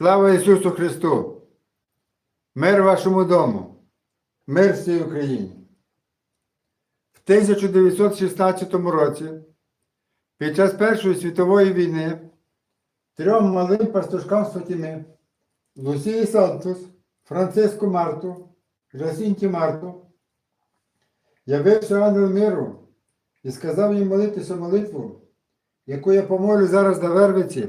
Слава Ісусу Христу! Мир вашому дому! Мир всій Україні! В 1916 році, під час Першої світової війни, трьом малим пастушкам Фатіми, Лусії Сантус, Франциску Марту, Жасінті Марту, явився ангел миру і сказав їм молитися молитву, яку я помолю зараз на Вервиці,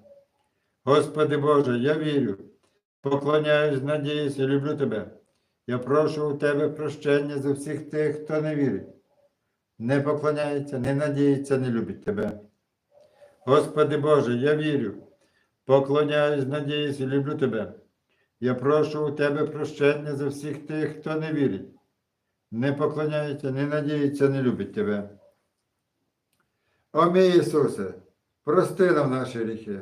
Господи Боже, я вірю, поклоняюсь, надіюсь і люблю Тебе. Я прошу у Тебе прощення за всіх тих, хто не вірить. Не поклоняється, не надіється, не любить Тебе. Господи Боже, я вірю, поклоняюсь, надіюсь і люблю Тебе. Я прошу у Тебе прощення за всіх тих, хто не вірить. Не поклоняється, не надіється, не любить Тебе. О мій Ісусе, прости нам наші гріхи,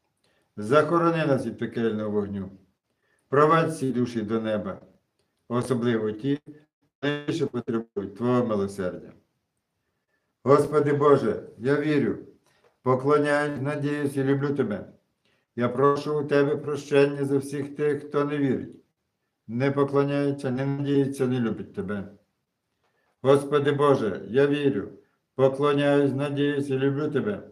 захорони нас від пекельного вогню, провадь всі душі до неба, особливо ті, що потребують Твого милосердя. Господи Боже, я вірю, поклоняюсь, надіюсь і люблю Тебе. Я прошу у Тебе прощення за всіх тих, хто не вірить, не поклоняється, не надіється, не любить Тебе. Господи Боже, я вірю, поклоняюсь, надіюсь і люблю Тебе.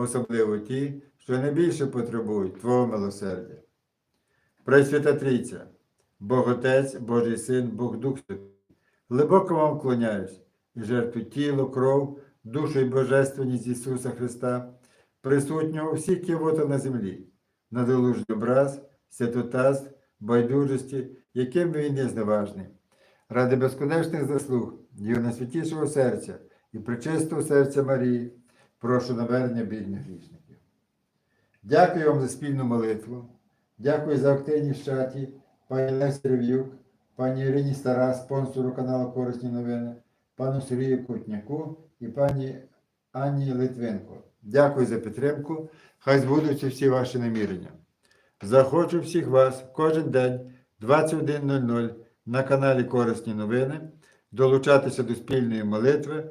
особливо ті, що найбільше потребують Твого милосердя. Пресвята Трійця, Бог Отець, Божий Син, Бог Дух Святий, глибоко вам вклоняюсь і жертву тіло, кров, душу і божественність Ісуса Христа, присутнього всіх кивотах на землі, на долужний образ, святотаз, байдужості, яким він є зневажний. Ради безконечних заслуг Його найсвятішого серця і причистого серця Марії, прошу навернення бідних грішників. Дякую вам за спільну молитву. Дякую за активність в чаті, пані Лесі Рев'юк, пані Ірині Стара, спонсору каналу Корисні новини, пану Сергію Кутняку і пані Анні Литвинко. Дякую за підтримку. Хай збудуться всі ваші намірення. Захочу всіх вас кожен день 21.00 на каналі Корисні новини долучатися до спільної молитви